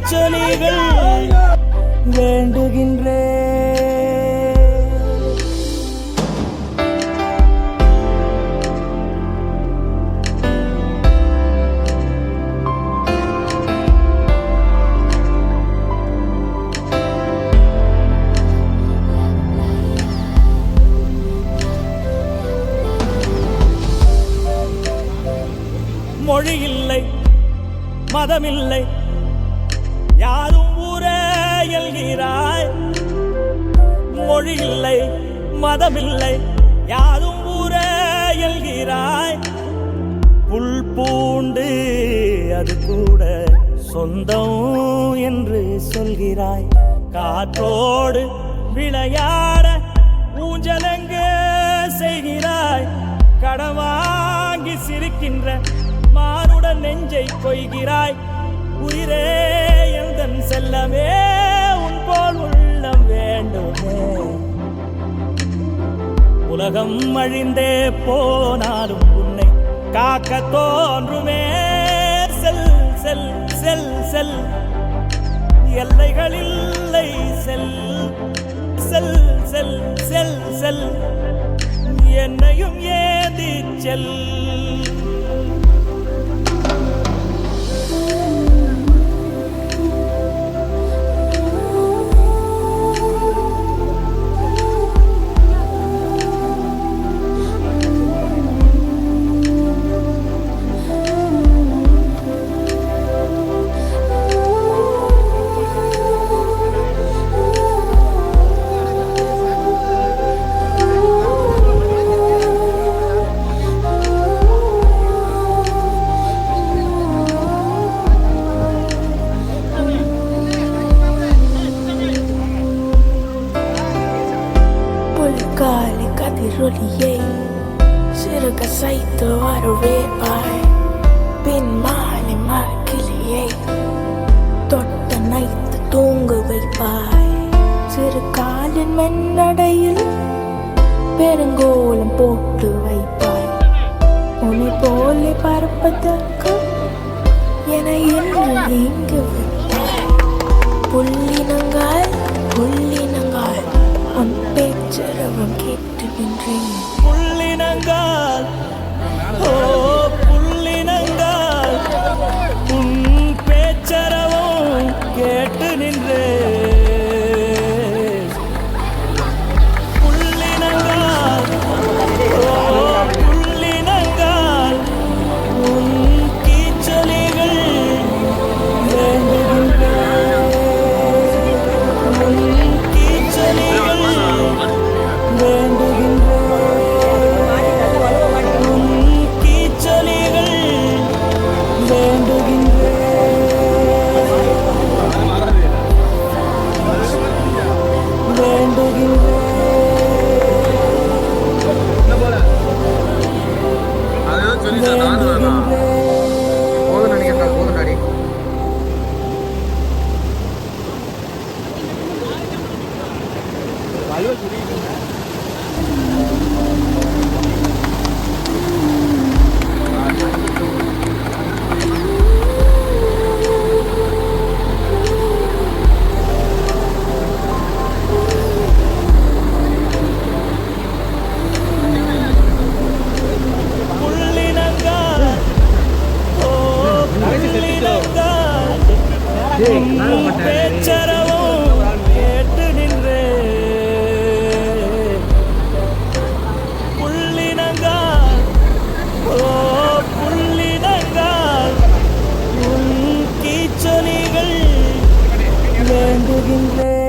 திருச்சொலிகள் வேண்டுகின்றேன். மொழி இல்லை மதமில்லை யாரும் ஊரே எல்கிறாய். மொழி இல்லை மதமில்லை யாரும் ஊரே எல்கிறாய். புல் பூண்டு அது கூட சொந்தம் என்று சொல்கிறாய். காற்றோடு விளையாட ஊஞ்சலங்க செய்கிறாய். கடவாங்கி சிரிக்கின்ற மானுடன் நெஞ்சை கொய்கிறாய். உயிரே எந்தன் செல்லமே உன் போல் உள்ளம் வேண்டுமே. உலகம் அழிந்தே போனாலும் உன்னை காக்க தோன்றுமே. செல் செல் செல் செல். எல்லைகள் இல்லை செல் செல் செல் செல் செல். என்னையும் ஏந்தி செல். கதிரொலியை சிறுக சைத்து வரவேற்பாய் பின் மாலை மகிழியை தொட்ட நைத்து தூங்க வைப்பாய் சிறு காலின் மென்னடையில் பெருங்கோலம் போட்டு வைப்பாய் உன்னை போலே பார்ப்பதற்கு என என்று இங்கு வைப்பாய் புள்ளினங்கால் புள்ளி பேச்சரவம் கேட்டு நின்றேன் புள்ளினங்கால் ஓ Lamborghini பேச்சரவும் கேட்டு நின்றே புள்ளினங்கால் ஓ புள்ளினங்கால் உன் கீச்சொலிகள் வேண்டுகின்றே.